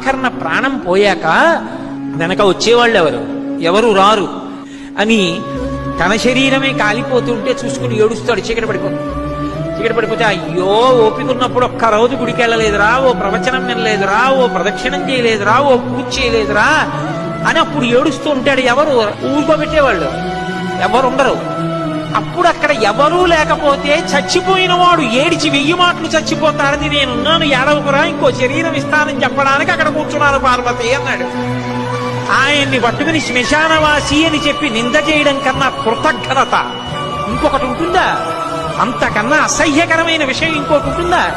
ఆఖరణ ప్రాణం పోయాక వెనక వచ్చేవాళ్ళు ఎవరు ఎవరు రారు? అని తన శరీరమే కాలిపోతుంటే చూసుకుని ఏడుస్తాడు. చీకటి పడిపోతుంది. చీకటి పడిపోతే అయ్యో ఓపిక ఉన్నప్పుడు ఒక్క రోజు గుడికి వెళ్ళలేదురా ఓ ప్రవచనం వినలేదురా ఓ ప్రదక్షిణం చేయలేదురా ఓ పూజ చేయలేదురా అని అప్పుడు ఏడుస్తూ ఉంటాడు. ఎవరు? ఊరుకోబెట్టేవాళ్ళు. ఎవరు ఉండరు అప్పుడు అక్కడ ఎవరూ లేకపోతే చచ్చిపోయిన వాడు ఏడిచి వెయ్యి మాటలు చచ్చిపోతాడని నేనున్నాను. ఏడవకురా ఇంకో శరీరం ఇస్తానని చెప్పడానికి అక్కడ కూర్చున్నాను పార్వతి అన్నాడు. ఆయన్ని పట్టుకుని శ్మశానవాసి అని చెప్పి నింద చేయడం కన్నా కృతజ్ఞత. ఇంకొకటి ఉంటుందా? అంతకన్నా అసహ్యకరమైన విషయం ఇంకోటి ఉంటుందా?